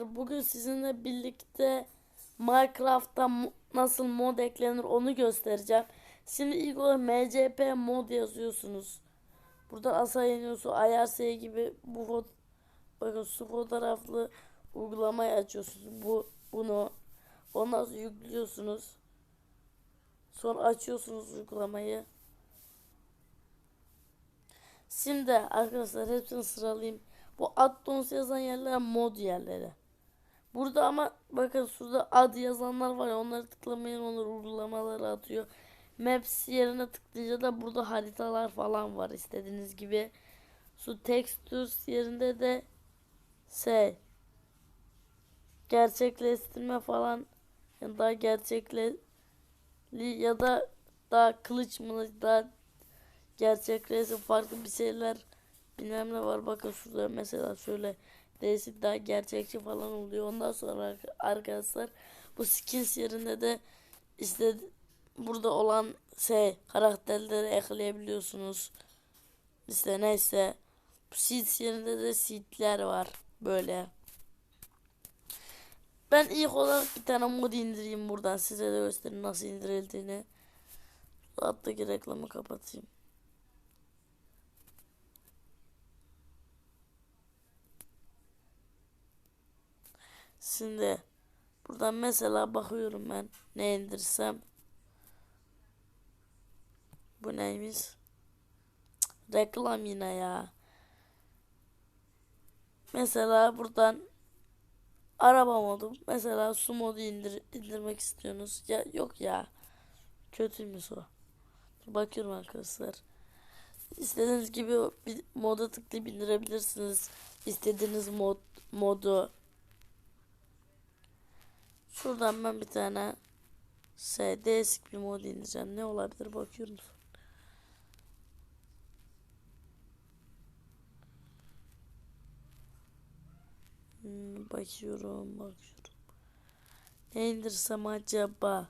Bugün sizinle birlikte Minecraft'ta nasıl mod eklenir onu göstereceğim. Şimdi ilk olarak MCP mod yazıyorsunuz. Buradan aşağı iniyorsunuz. IRC gibi bu bakın su fotoğraflı uygulamayı açıyorsunuz. Bu bunu ondan sonra yüklüyorsunuz. Sonra açıyorsunuz uygulamayı. Şimdi arkadaşlar hepsini sıralayayım. Bu addons yazan yerler mod yerleri. Burada ama bakın şurada ad yazanlar var ya onları tıklamayın onlar uygulamaları atıyor. Maps yerine tıklayınca da burada haritalar falan var istediğiniz gibi. Şu textures yerinde de şey gerçekleştirme falan yani daha gerçekli ya da daha kılıç mı daha gerçek resim farklı bir şeyler bilmem ne var bakın şurada mesela şöyle değişik daha gerçekçi falan oluyor. Ondan sonra arkadaşlar bu skins yerinde de işte burada olan şey karakterleri ekleyebiliyorsunuz. İşte neyse bu seeds yerinde de seedler var böyle. Ben ilk olarak bir tane mod indireyim buradan. Size de göstereyim nasıl indirildiğini. Alttaki reklamı kapatayım Şimdi buradan mesela bakıyorum ben ne indirsem. Bu neymiş? Cık, reklam yine ya. Mesela buradan araba modu. Mesela su modu indir, indirmek istiyorsunuz. Ya yok ya. Kötüymüş o. Bakıyorum arkadaşlar. İstediğiniz gibi moda tıklayıp indirebilirsiniz. İstediğiniz mod modu. Şuradan ben bir tane şey değişik bir mod indireceğim. Ne olabilir bakıyorum. Hmm, bakıyorum bakıyorum. Ne indirsem acaba?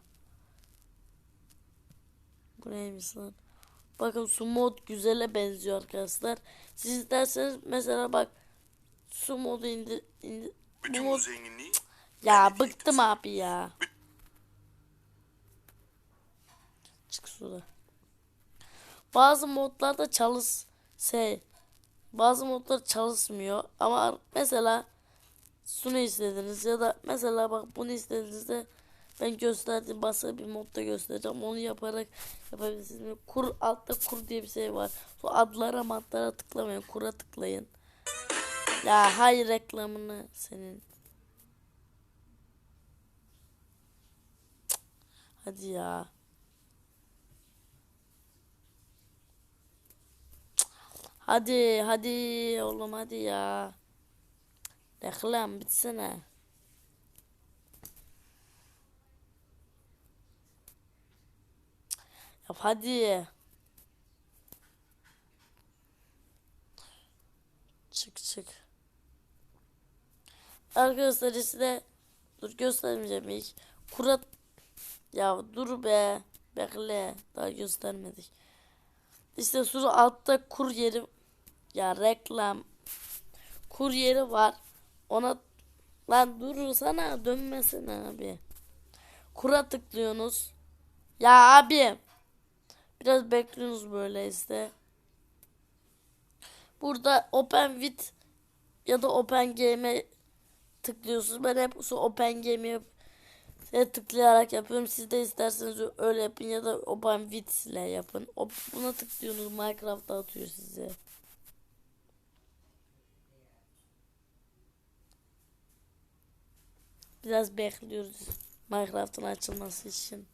Bu neymiş lan? Bakın su mod güzele benziyor arkadaşlar. Siz isterseniz mesela bak su modu indir, indir bu Bütün mod zenginliği ya bıktım abi ya. Çık şurada. Bazı modlarda çalış şey bazı modlar çalışmıyor ama mesela şunu istediniz ya da mesela bak bunu istediğinizde ben gösterdiğim başka bir modda göstereceğim onu yaparak yapabilirsiniz. Kur altta kur diye bir şey var. Bu adlara madlara tıklamayın kura tıklayın. Ya hayır reklamını senin. Hadi ya. Hadi hadi oğlum hadi ya. Reklam bitsene. Yap hadi. Çık çık. Arkadaşlar işte dur göstermeyeceğim ilk. Kurat ya dur be. Bekle. Daha göstermedik. İşte şurada altta kur yeri ya reklam kur yeri var. Ona lan durursana dönmesene abi. Kura tıklıyorsunuz. Ya abi. Biraz bekliyorsunuz böyle işte. Burada Open With ya da Open Game'e tıklıyorsunuz. Ben hep Open Game'e e, tıklayarak yapıyorum. Siz de isterseniz öyle yapın ya da Open With ile yapın. O, buna tıklıyorsunuz Minecraft'ta atıyor size. Biraz bekliyoruz Minecraft'ın açılması için.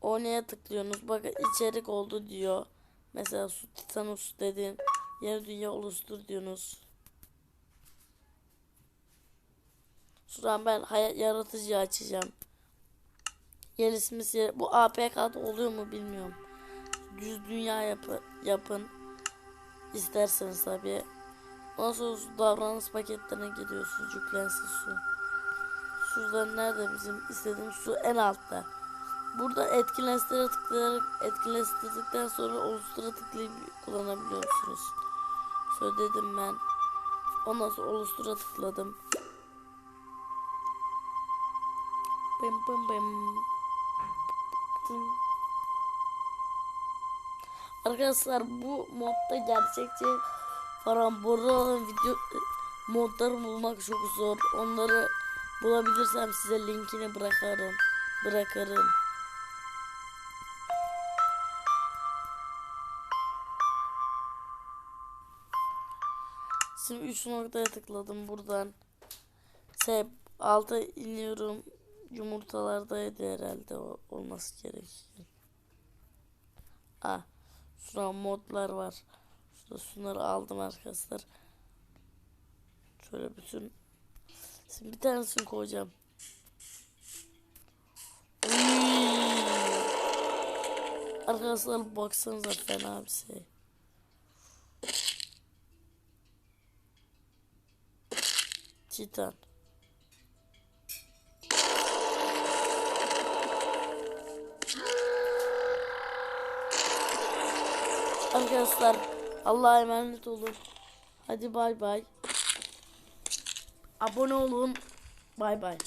O neye tıklıyorsunuz? Bakın içerik oldu diyor. Mesela su Titanus dedin. Yeni dünya oluştur diyorsunuz. Şuradan ben hayat yaratıcı açacağım. Gelişmiş yer. Bu APK'da oluyor mu bilmiyorum. Düz dünya yapı, yapın. İsterseniz tabi. Su davranış paketlerine giriyorsunuz. Yüklensin su. Şurada nerede bizim istediğimiz su en altta. Burada etkileştire tıklayarak etkileştirdikten sonra oluştura tıklayıp kullanabiliyorsunuz. ödedim ben. Ondan sonra oluştura tıkladım. Bım bım bım. Bım. Arkadaşlar bu modda gerçekçi falan olan video modları bulmak çok zor. Onları bulabilirsem size linkini bırakırım. Bırakırım. Şimdi 3 noktaya tıkladım buradan. Şey alta iniyorum. Yumurtalardaydı herhalde o olması gerekiyor. Ah, şurada modlar var. Şurada şunları aldım arkadaşlar. Şöyle bütün Şimdi bir tanesini koyacağım. Arkadaşlar baksanıza fena bir şey. Titan. Arkadaşlar Allah'a emanet olun. Hadi bay bay. Abone olun. Bay bay.